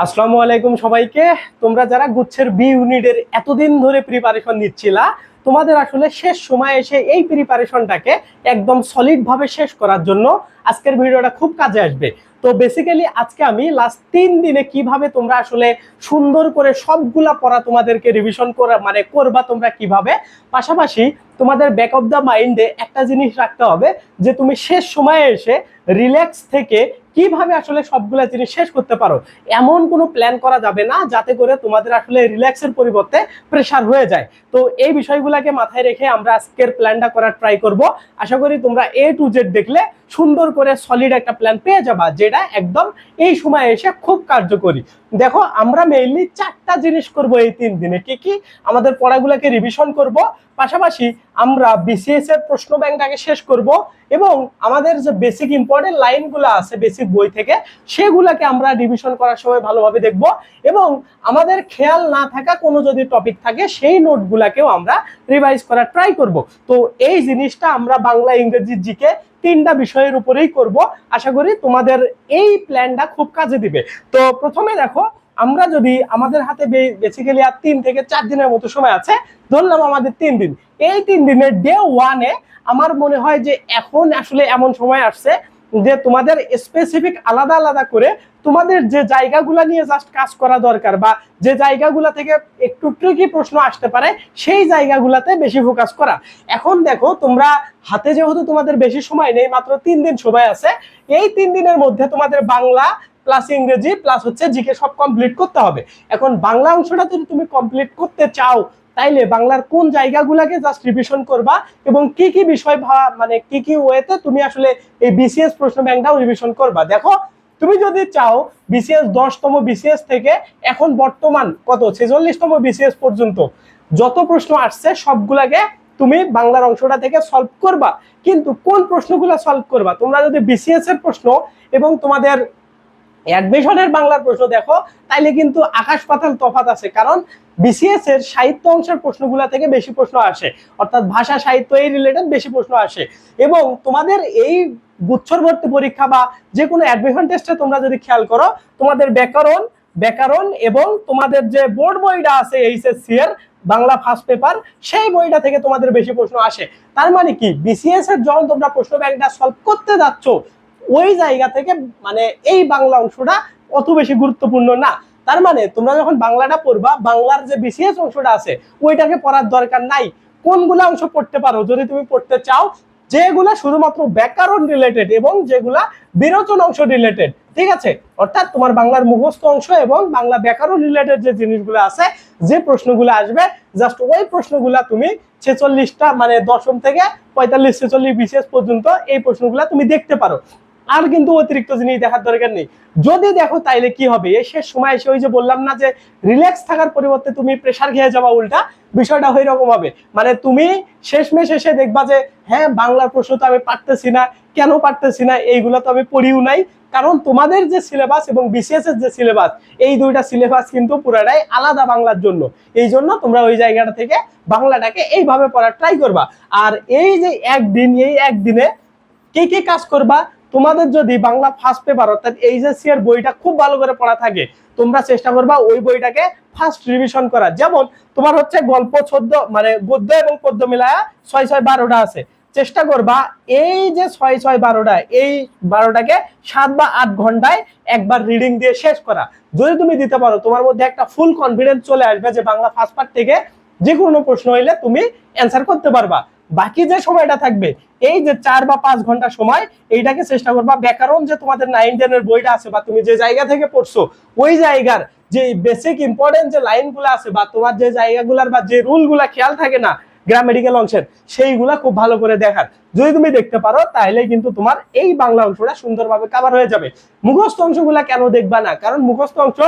আসসালামু আলাইকুম সবাইকে। তোমরা যারা গুচ্ছের বি ইউনিটের এতদিন ধরে প্রিপারেশন নিচ্ছিলা, তোমাদের আসলে শেষ সময় এসে এই প্রিপারেশনটাকে একদম সলিডভাবে শেষ করার জন্য আজকের ভিডিওটা খুব কাজে আসবে। তো বেসিক্যালি আজকে আমি লাস্ট তিন দিনে কীভাবে তোমরা আসলে সুন্দর করে সবগুলা পড়া তোমাদেরকে রিভিশন করা মানে করবা তোমরা কীভাবে, পাশাপাশি তোমাদের ব্যাক অফ দ্য মাইন্ডে একটা জিনিস রাখতে হবে যে তুমি শেষ সময়ে এসে রিল্যাক্স থেকে কীভাবে আসলে সবগুলা জিনিস শেষ করতে পারো? এমন কোনো প্ল্যান করা যাবে না যাতে করে তোমাদের আসলে রিল্যাক্সের পরিবর্তে প্রেশার হয়ে যায়। তো এই বিষয়গুলোকে মাথায় রেখে আমরা আজকের প্ল্যানটা করার ট্রাই করব। আশা করি তোমরা এ টু জেড দেখলে সুন্দর করে সলিড একটা প্ল্যান পেয়ে যাবা, যেটা একদম এই সময় এসে খুব কার্যকরী। দেখো, আমরা মেইনলি চারটা জিনিস করব এই তিন দিনে। কি কি? আমাদের পড়াগুলোকে রিভিশন করব। পাশাপাশি আমরা বিসিএস এর প্রশ্ন ব্যাংকটাকে শেষ করব এবং আমাদের যে বেসিক ইম্পর্টেন্ট লাইনগুলো আছে বেসিক বই থেকে সেগুলোকে আমরা রিভিশন করার সময় ভালোভাবে দেখব এবং আমাদের খেয়াল না থাকা কোনো যদি টপিক থাকে সেই নোটগুলোকেও আমরা রিভাইজ করার ট্রাই করব। তো এই জিনিসটা আমরা বাংলা, ইংরেজি, জিকে তিনটা বিষয়ের উপরেই করব। আশা করি তোমাদের এই প্ল্যানটা খুব কাজে দিবে। তো প্রথমে দেখো, আমরা যদি আমাদের হাতে বেসিক্যালি আর তিন থেকে চার দিনের মতো সময় আছে, ধরলাম আমাদের তিন দিন। এই তিন দিনের ডে ওয়ানে আমার মনে হয় যে এখন আসলে এমন সময় আসছে যে তোমাদের স্পেসিফিক আলাদা আলাদা করে তোমাদের যে জায়গাগুলা নিয়ে জাস্ট কাজ করা দরকার বা যে জায়গাগুলা থেকে একটু ট্রিকি প্রশ্ন আসতে পারে, সেই জায়গাগুলাতে বেশি ফোকাস করা। এখন দেখো, তোমরা হাতে যেহেতু তোমাদের বেশি সময় নেই, মাত্র তিন দিন সময় আছে, এই তিন দিনের মধ্যে তোমাদের বাংলা প্লাস ইংরেজি প্লাস হচ্ছে জিকে সব কমপ্লিট করতে হবে। এখন বাংলা অংশটা যদি তুমি কমপ্লিট করতে চাও তাইলে বাংলার কোন জায়গাগুলোকে জাস্ট রিভিশন করবা এবং কি কি বিষয় মানে কি কি ওয়েতে তুমি আসলে এই বিসিএস প্রশ্ন ব্যাংকটাও রিভিশন করবা। দেখো, তুমি যদি চাও বিসিএস দশতম বিসিএস থেকে এখন বর্তমান কত? ছেচল্লিশতম বিসিএস পর্যন্ত। যত প্রশ্ন আসছে, সবগুলাকে তুমি বাংলার অংশটা থেকে সলভ করবা। কিন্তু কোন প্রশ্নগুলো সলভ করবা? তোমরা যদি বিসিএস এর প্রশ্ন এবং তোমাদের অ্যাডমিশনের বাংলার প্রশ্ন দেখো, তাইলে কিন্তু আকাশ পাতাল তফাত আছে, কারণ বিসিএস এর সাহিত্য অংশের প্রশ্নগুলা থেকে বেশি প্রশ্ন আসে, অর্থাৎ ভাষা সাহিত্য এই রিলেটেড বেশি প্রশ্ন আসে। এবং তোমাদের এই গুচ্ছরবর্তী পরীক্ষা বা যে কোনো অ্যাডমিশন টেস্টে তোমরা যদি খেয়াল করো, তোমাদের ব্যাকরণ ব্যাকরণ এবং তোমাদের যে বোর্ড বইটা আছে এইচএসসি এর বাংলা ফার্স্ট পেপার সেই বইটা থেকে তোমাদের বেশি প্রশ্ন আসে। তার মানে কি? বিসিএস এর যখন তোমরা প্রশ্ন ব্যাংকটা সলভ করতে যাচ্ছ ওই জায়গা থেকে মানে এই বাংলা অংশটা অত বেশি গুরুত্বপূর্ণ না। তার মানে তোমরা যখন বাংলাটা পড়বা, বাংলার যে বিসিএস অংশটা আছে, ওইটাকে পড়ার দরকার নাই। কোনগুলা অংশ পড়তে পারো? যদি তুমি পড়তে চাও, যেগুলা শুধুমাত্র ব্যাকরণ রিলেটেড এবং যেগুলা বিরোচন অংশ রিলেটেড ঠিক আছে? অর্থাৎ তোমার বাংলার মুখস্থ অংশ এবং বাংলা ব্যাকরণ রিলেটেড যে জিনিসগুলো আছে, যে প্রশ্নগুলো আসবে জাস্ট ওই প্রশ্নগুলা তুমি ছেচল্লিশটা মানে দশম থেকে পঁয়তাল্লিশ, ছেচল্লিশ বিশেষ পর্যন্ত এই প্রশ্নগুলা তুমি দেখতে পারো। আর কিন্তু অতিরিক্ত জিনিস দেখার দরকার নেই। যদি দেখো তাইলে কি হবে? এই শেষ সময় এসে ওই যে বললাম না যে রিল্যাক্স থাকার পরিবর্তে তুমি প্রেশার খেয়ে যাবা উল্টা, বিষয়টা ওই রকম হবে। মানে তুমি শেষমেশ এসে দেখবা যে হ্যাঁ বাংলার প্রশ্ন তো আমি পারতেছি না, কেন পারতেছি না, এইগুলো তো আমি পড়িও নাই। কারণ তোমাদের যে সিলেবাস এবং বিসিএস এর যে সিলেবাস এই দুইটা সিলেবাস কিন্তু পুরাটাই আলাদা বাংলার জন্য। এই জন্য তোমরা ওই জায়গাটা থেকে বাংলাটাকে এইভাবে পড়ার ট্রাই করবা। আর এই যে একদিন, এই একদিনে কে কে কাজ করবা তোমাদের যদি বাংলা ফার্স্ট পেপার অর্থাৎ এইচএসসি এর বইটা খুব ভালো করে পড়া থাকে, তোমরা চেষ্টা করবা ওই বইটাকে ফার্স্ট রিভিশন করা যেমন, তোমার হচ্ছে গল্প চোদ্দ মানে গদ্য এবং পদ্য মিলায়া ছয় ছয় বারোটা আছে। চেষ্টা করবা এই যে ছয় ছয় বারোটা, এই বারোটাকে সাত বা আট ঘন্টায় একবার রিডিং দিয়ে শেষ করা। যদি তুমি দিতে পারো, তোমার মধ্যে একটা ফুল কনফিডেন্স চলে আসবে যে বাংলা ফার্স্ট পার্ট থেকে যে কোনো প্রশ্ন হইলে তুমি অ্যান্সার করতে পারবা। বাকি যে সময়টা থাকবে, এই যে চার বা পাঁচ ঘণ্টা সময়, এইটাকে চেষ্টা করবা। ব্যাকরণ যে তোমাদের নাইন টেনের বইটা আছে বা তুমি যে জায়গা থেকে পড়ছো, ওই জায়গার যে বেসিক ইম্পর্টেন্ট যে লাইনগুলো আছে বা তোমার যে জায়গাগুলার বা যে রুলগুলা খেয়াল থাকে না গ্রামেটিক্যাল অংশের, সেইগুলা খুব ভালো করে দেখার। যদি তুমি দেখতে পারো তাহলে কিন্তু তোমার এই বাংলা অংশটা সুন্দরভাবে কাভার হয়ে যাবে। মুখস্থ অংশগুলা কেন দেখবা না? কারণ মুখস্থ অংশ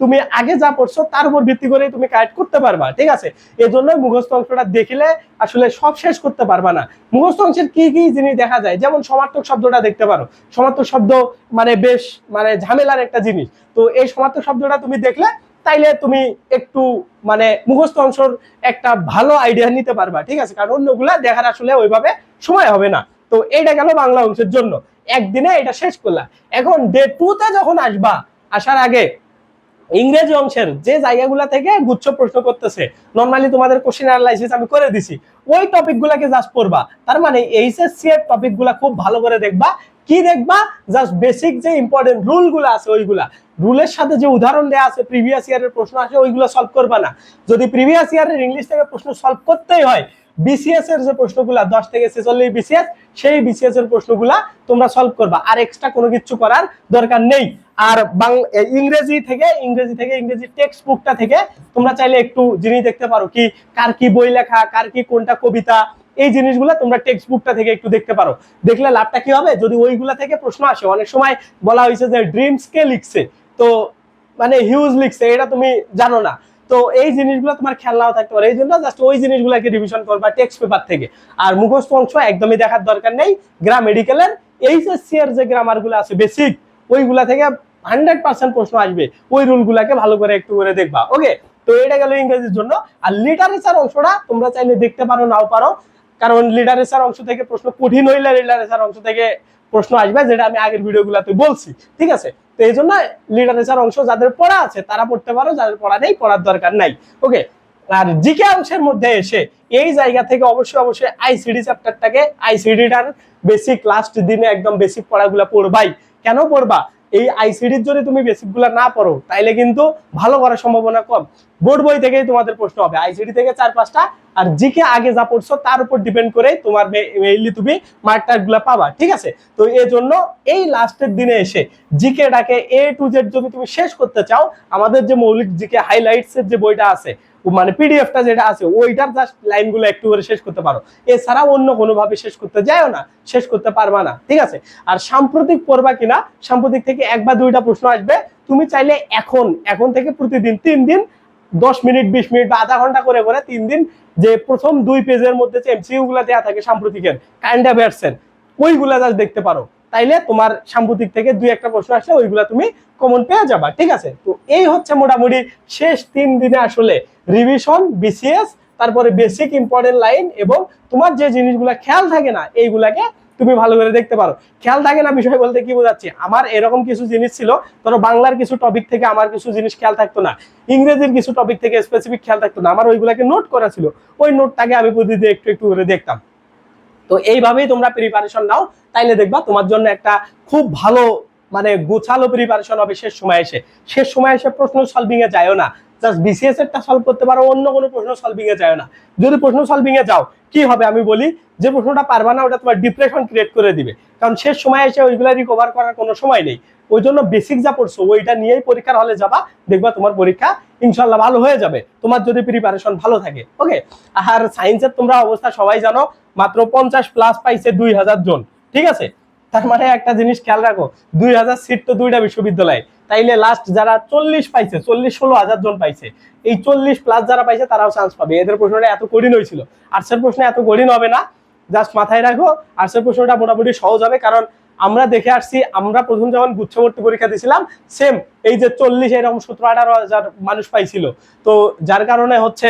তুমি আগে যা পড়ছো, তার উপর ভিত্তি করে তুমি কারেক্ট করতে পারবা, ঠিক আছে? এই জন্য মুখস্থ অংশটা দেখলে আসলে সব শেষ করতে পারবা না। মুখস্থ অংশের কি কি জিনিস দেখা যায়? যেমন সমার্থক শব্দটা দেখতে পারো। সমার্থক শব্দ মানে বেশ মানে ঝামেলার একটা জিনিস। তো এই সমার্থক শব্দটা তুমি দেখলে, তাইলে তুমি একটু মানে মুখস্থ অংশর একটা ভালো আইডিয়া নিতে পারবা, ঠিক আছে? কারণ অন্যগুলা দেখার আসলে ওইভাবে সময় হবে না। তো এইটা গেল বাংলা অংশের জন্য। একদিনে এটা শেষ করলা। এখন ডে টুতে যখন আসবা, আসার আগে ইংরেজি অংশের যে জায়গাগুলো থেকে গুচ্ছ প্রশ্ন করতেছে নর্মালি তোমাদের কোশ্চেন অ্যানালাইসিস আমি করে দিছি, ওই টপিকগুলোকে জাস্ট পড়বা। তার মানে এইচএসসি এর টপিকগুলো খুব ভালো করে দেখবা। কি দেখবা? জাস্ট বেসিক যে ইম্পর্টেন্ট রুলগুলো আছে ওইগুলা। রুলের সাথে যে উদাহরণ দেওয়া আছে প্রিভিয়াস ইয়ারের প্রশ্ন আছে ওইগুলো সলভ করবা না। যদি প্রিভিয়াস ইয়ারের ইংলিশ থেকে প্রশ্ন সলভ করতেই হয় বিসিএস এর যে প্রশ্নগুলা, দশ থেকে ছেচল্লিশ বিসিএস সেই বিসিএস এর প্রশ্নগুলা তোমরা সলভ করবা। আর এক্সট্রা কোনো কিছু করার দরকার নেই। আর ইংরেজি থেকে ইংরেজি থেকে, ইংরেজি টেক্সট বুকটা থেকে তোমরা চাইলে একটু জিনিস দেখতে পারো কি, কার কি বই লেখা, কার কি কোনটা কবিতা, এই জিনিসগুলো তোমরা টেক্সট বুকটা থেকে একটু দেখতে পারো। দেখলে লাভটা কি হবে? যদি ওইগুলা থেকে প্রশ্ন আসে, অনেক সময় বলা হয়েছে যে ড্রিমস কে লিখছে। তো মানে হিউজ লিখছে, এটা তুমি জানো না। তো এই জিনিসগুলো তোমার খেয়াল নাও থাকতে পারে। এই জন্য জাস্ট ওই জিনিসগুলোকে রিভিশন করবা টেক্সট পেপার থেকে। আর মুখস্থ অংশ একদমই দেখার দরকার নেই। গ্রাম মেডিকেলের এইচএসসি এর যে গ্রামারগুলো আছে বেসিক ওইগুলা থেকে হান্ড্রেড পার্সেন্ট প্রশ্ন আসবে। ওই রুলগুলাকে ভালো করে একটু করে দেখবা। ওকে তো এটা গেল ইংরেজির জন্য। আর লিটারেচার অংশটা তোমরা চাইলে দেখতে পারো, নাও পারো। কারণ লিটারেচার অংশ থেকে প্রশ্ন কঠিন হইলে লিটারেচার অংশ থেকে প্রশ্ন আসবে, যেটা আমি আগের ভিডিওগুলোতে বলছি। ঠিক আছে? তো এই জন্য লিটারেচার অংশ যাদের পড়া আছে, তারা পড়তে পারো, যাদের পড়া নেই, পড়ার দরকার নাই। ওকে আর জিকে অংশের মধ্যে এসে এই জায়গা থেকে অবশ্যই অবশ্যই আইসিডি চ্যাপ্টারটাকে আইসিডিটার বেসিক লাস্ট দিনে একদম বেসিক পড়াগুলো পড়বাই। কেন পড়বা? এই আইসিডির যদি তুমি বেসিকগুলা না পড়ো, তাইলে কিন্তু ভালো করার সম্ভাবনা কম। বোর্ড বই থেকেই তোমাদের প্রশ্ন হবে আইসিডি থেকে চার, পাঁচটা, আর জিকে আগে যা পড়ছো তার উপর ডিপেন্ড করে তোমার মেইনলি তুমি মার্কগুলা পাবা, ঠিক আছে? তো এই জন্য এই লাস্টের দিনে এসে জিকে ডাকে এ টু জেড যদি তুমি শেষ করতে চাও, আমাদের যে মৌলিক জিকে হাইলাইটস এর যে বইটা আছে মানে পিডিএফটা যেটা আছে, ওইটার জাস্ট লাইনগুলো একটু করে শেষ করতে পারো। এছাড়া অন্য কোনোভাবে শেষ করতে যাও না, শেষ করতে পারবা না, ঠিক আছে? আর সাম্প্রতিক পড়বা কিনা, সাম্প্রতিক থেকে এক বা দুইটা প্রশ্ন আসবে, তুমি চাইলে এখন এখন থেকে প্রতিদিন তিন দিন, দশ মিনিট, বিশ মিনিট বা আধা ঘণ্টা করে করে তিন দিন যে প্রথম দুই পেজের মধ্যে যে এমসিইউ গুলা দেওয়া থাকে সাম্প্রতিকের কাইন্ড অ্যাভার্সেন ওইগুলা জাস্ট দেখতে পারো। তাইলে তোমার সাম্প্রতিক থেকে দুই একটা প্রশ্ন আসলে ওইগুলা তুমি কমন পেয়ে যাবা, ঠিক আছে? তো এই হচ্ছে মোটামুটি শেষ তিন দিনে আসলে রিভিশন বিসিএস তারপরে বেসিক ইম্পর্টেন্ট লাইন এবং তোমার যে জিনিসগুলা খেয়াল থাকে না, এইগুলাকে তুমি ভালো করে দেখতে পারো। খেয়াল থাকে না বিষয় বলতে কি বোঝাচ্ছি? আমার এরকম কিছু জিনিস ছিল, ধরো বাংলার কিছু টপিক থেকে আমার কিছু জিনিস খেয়াল থাকতো না, ইংরেজির কিছু টপিক থেকে স্পেসিফিক খেয়াল থাকতো না, আমার ওইগুলাকে নোট করা ছিল। ওই নোটটাকে আমি প্রতিদিন একটু একটু করে দেখতাম। তো এইভাবেই তোমরা প্রিপারেশন নাও, তাইলে দেখবা তোমার জন্য একটা খুব ভালো মানে গোছালো প্রিপারেশন হবে শেষ সময় এসে। শেষ সময় এসে প্রশ্ন সলভিং এ যায়ও না। জাস্ট বিসিএস এরটা সলভ করতে পারো, অন্য কোনো প্রশ্ন সলভিং এ যায় না। যদি প্রশ্ন সলভিং এ যাও, কি হবে আমি বলি, যে প্রশ্নটা পারবা না, ওটা তোমার ডিপ্রেশন ক্রিয়েট করে দিবে। কারণ শেষ সময় এসে ওইগুলা রিকভার করার কোনো সময় নেই। ওই জন্য বেসিক যা পড়ছো, ওইটা নিয়েই পরীক্ষার হলে যাবা, দেখবা তোমার পরীক্ষা ইনশাল্লাহ ভালো হয়ে যাবে। তোমার যদি প্রিপারেশন ভালো থাকে ওকে আর সায়েন্সের তোমরা অবস্থা সবাই জানো, মাত্র পঞ্চাশ প্লাস পাইছে দুই হাজার জন, ঠিক আছে? তার মানে একটা জিনিস খেয়াল রাখো, দুই হাজার সিট তো দুইটা বিশ্ববিদ্যালয়। তাইলে লাস্ট যারা চল্লিশ পাইছে, চল্লিশ ষোলো হাজার জন পাইছে, এই চল্লিশ প্লাস যারা পাইছে তারাও চান্স পাবে। এদের প্রশ্নটা এত কঠিন হয়েছিল। আর্টসের প্রশ্ন এত কঠিন হবে না। জাস্ট মাথায় রাখো, আর্টসের প্রশ্নটা মোটামুটি সহজ হবে, কারণ আমরা দেখে আসছি, আমরা প্রথম যখন গুচ্ছবর্তী পরীক্ষা দিয়েছিলাম সেম এই যে চল্লিশ এরকম সতেরো, আঠারো হাজার মানুষ পাইছিল। তো যার কারণে হচ্ছে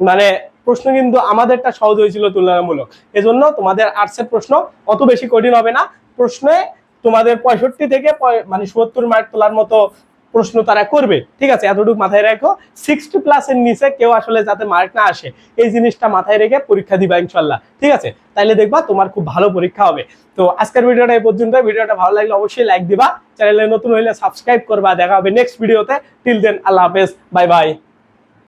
মানে প্রশ্ন কিন্তু আমাদেরটা সহজ হয়েছিল তুলনামূলক। এজন্য তোমাদের আর্টসের প্রশ্ন অত বেশি কঠিন হবে না। প্রশ্নে তোমাদের পঁয়ষট্টি থেকে মানে সত্তর মার্ক তোলার মতো প্রশ্ন তারা করবে। ঠিক আছে? এতটুকু মাথায় রাখো। সিক্সটি প্লাসের নিচে কেউ আসলে যাতে মার্ক না আসে, এই জিনিসটা মাথায় রেখে পরীক্ষা দিবা ইনশাল্লাহ ঠিক আছে? তাইলে দেখবা তোমার খুব ভালো পরীক্ষা হবে। তো আজকের ভিডিওটা এই পর্যন্ত। ভিডিওটা ভালো লাগলে অবশ্যই লাইক দিবা। চ্যানেলে নতুন হইলে সাবস্ক্রাইব করবা। দেখা হবে নেক্সট ভিডিওতে টিল দেন আল্লাহ হাফেজ। Bye bye